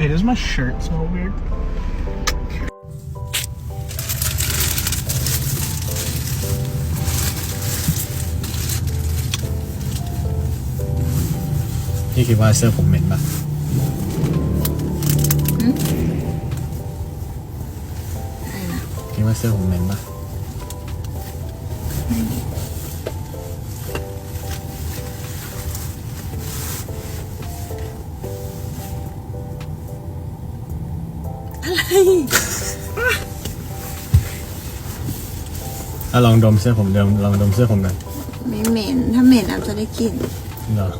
Hey, does my shirt smell weird? พี่คิดว่าเสื้อผมเหม็นปะคิดว่าเสื้อผมเหม็นปะ อะลองดมเสื้อผมเดิมลองดมเสื้อผมหน่อยไม่เหม็น ถ้าเหม็นอาจจะได้กลิ่นเหรอ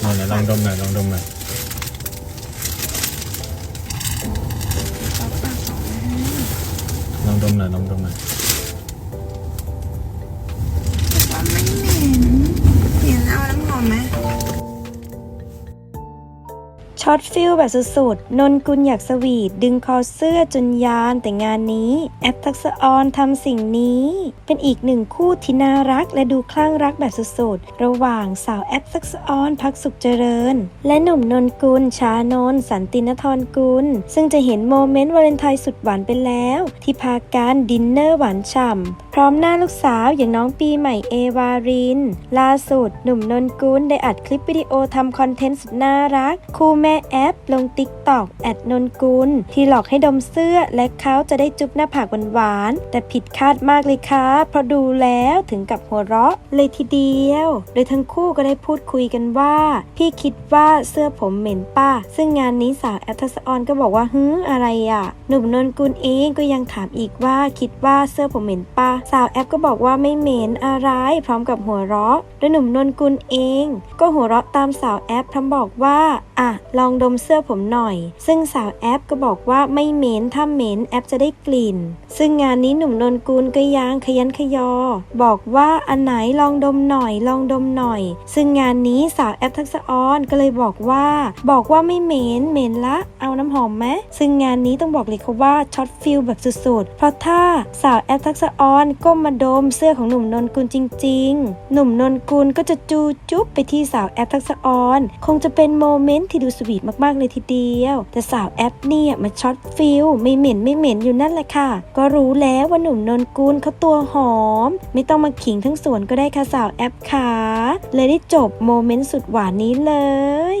เอาไหนลองดมหน่อยลองดมหน่อยลองดมหน่อยลองดมหน่อย อตฟิลแบบสุดๆ นนกุลอยากสวีทดึงคอเสื้อจนยานแต่งานนี้ แอปทักษออนทำสิ่งนี้ เป็นอีกหนึ่งคู่ที่น่ารักและดูคลั่งรักแบบสุดๆ ระหว่างสาวแอปทักษออนพักสุขเจริญ และหนุ่มนนกุลชานนสันตินทรกุล ซึ่งจะเห็นโมเมนต์วาเลนไทน์สุดหวานไปแล้ว ที่พาการดินเนอร์หวานฉ่ำพร้อมหน้าลูกสาวอย่างน้องปีใหม่เอวารินล่าสุดหนุ่มนนกุลได้อัดคลิปวิดีโอทำคอนเทนต์สุดน่ารัก คู่แม่แอปลงติ๊กตอกแอดนนกุล ที่หลอกให้ดมเสื้อและเขาจะได้จุ๊บหน้าผากหวานๆแต่ผิดคาดมากเลยค่ะเพราะดูแล้วถึงกับหัวเราะเลยทีเดียว โดยทั้งคู่ก็ได้พูดคุยกันว่า พี่คิดว่าเสื้อผมเหม็นป้า ซึ่งงานนี้สาวแอปทักษะออนก็บอกว่าฮึอะไรอะ หนุ่มนนกุลเองก็ยังถามอีกว่าคิดว่าเสื้อผมเหม็นป้า สาวแอปก็บอกว่าไม่เหม็นอะไร พร้อมกับหัวเราะโดยหนุ่มนนกุลเอง ก็หัวเราะตามสาวแอปพร้อมบอกว่าอะลององดมเสื้อผมหน่อย ซึ่งสาวแอปก็บอกว่าไม่เหม็นถ้าเหม็นแอปจะได้กลิ่น ซึ่งงานนี้หนุ่มนนกุลก็ยังขยันขยอ บอกว่าอันไหนลองดมหน่อย ลองดมหน่อย ซึ่งงานนี้สาวแอปทักษะออนก็เลยบอกว่า บอกว่าไม่เหม็นเหม็นละ เอาน้ำหอมไหมซึ่งงานนี้ต้องบอกเลยค่ะว่าช็อตฟิลแบบสุดๆ เพราะถ้าสาวแอปทักษะออนก้มมาดมเสื้อของหนุ่มนนกุลจริง ๆ หนุ่มนนกุลก็จะจูจุ๊บไปที่สาวแอปทักษะออน คงจะเป็นโมเมนต์ที่ดูสวีทมากๆเลยทีเดียว แต่สาวแอปเนี่ยมาช็อตฟิลไม่เหม็นไม่เหม็นอยู่นั่นแหละค่ะ ก็รู้แล้วว่าหนุ่มนนกุลเขาตัวหอม ไม่ต้องมาขิงทั้งสวนก็ได้ค่ะสาวแอปขาเลยได้จบโมเมนต์สุดหวานนี้เลย